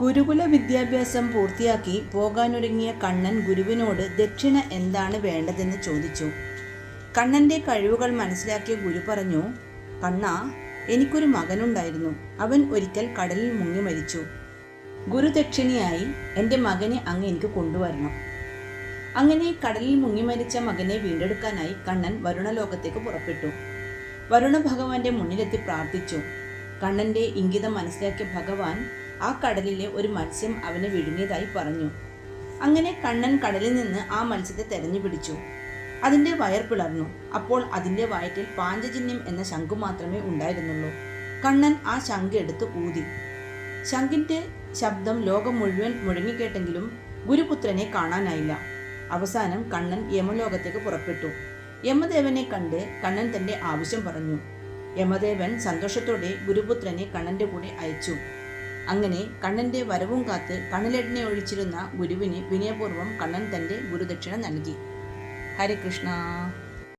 ഗുരുകുല വിദ്യാഭ്യാസം പൂർത്തിയാക്കി പോകാനൊരുങ്ങിയ കണ്ണൻ ഗുരുവിനോട് ദക്ഷിണ എന്താണ് വേണ്ടതെന്ന് ചോദിച്ചു. കണ്ണന്റെ കഴിവുകൾ മനസ്സിലാക്കിയ ഗുരു പറഞ്ഞു കണ്ണ എനിക്കൊരു മകനുണ്ടായിരുന്നു. അവൻ ഒരിക്കൽ കടലിൽ മുങ്ങി മരിച്ചു. ഗുരുദക്ഷിണയായി എന്റെ മകനെ അങ്ങ് എനിക്ക് കൊണ്ടുവരണം. അങ്ങനെ കടലിൽ മുങ്ങി മരിച്ച മകനെ വീണ്ടെടുക്കാനായി കണ്ണൻ വരുണലോകത്തേക്ക് പുറപ്പെട്ടു. വരുണ ഭഗവാന്റെ മുന്നിലെത്തി പ്രാർത്ഥിച്ചു. കണ്ണന്റെ ഇംഗിതം മനസ്സിലാക്കിയ ഭഗവാൻ ആ കടലിലെ ഒരു മത്സ്യം അവനെ വിഴുങ്ങിയതായി പറഞ്ഞു. അങ്ങനെ കണ്ണൻ കടലിൽ നിന്ന് ആ മത്സ്യത്തെ തെരഞ്ഞു പിടിച്ചു. അതിന്റെ വയർ പിളർന്നു. അപ്പോൾ അതിന്റെ വയറ്റിൽ പാഞ്ചജന്യം എന്ന ശംഖു മാത്രമേ ഉണ്ടായിരുന്നുള്ളൂ. കണ്ണൻ ആ ശംഖ് എടുത്ത് ഊതി. ശംഖിന്റെ ശബ്ദം ലോകം മുഴുവൻ മുഴങ്ങിക്കേട്ടെങ്കിലും ഗുരുപുത്രനെ കാണാനായില്ല. അവസാനം കണ്ണൻ യമലോകത്തേക്ക് പുറപ്പെട്ടു. യമദേവനെ കണ്ട് കണ്ണൻ തന്റെ ആവശ്യം പറഞ്ഞു. യമദേവൻ സന്തോഷത്തോടെ ഗുരുപുത്രനെ കണ്ണന്റെ കൂടെ അയച്ചു. അങ്ങനെ കണ്ണന്റെ വരവും കാത്ത് കണ്ണിലെണ്ണ ഒഴിച്ചിരുന്ന ഗുരുവിന് വിനയപൂർവം കണ്ണൻ തന്റെ ഗുരുദക്ഷിണ നൽകി. ഹരികൃഷ്ണ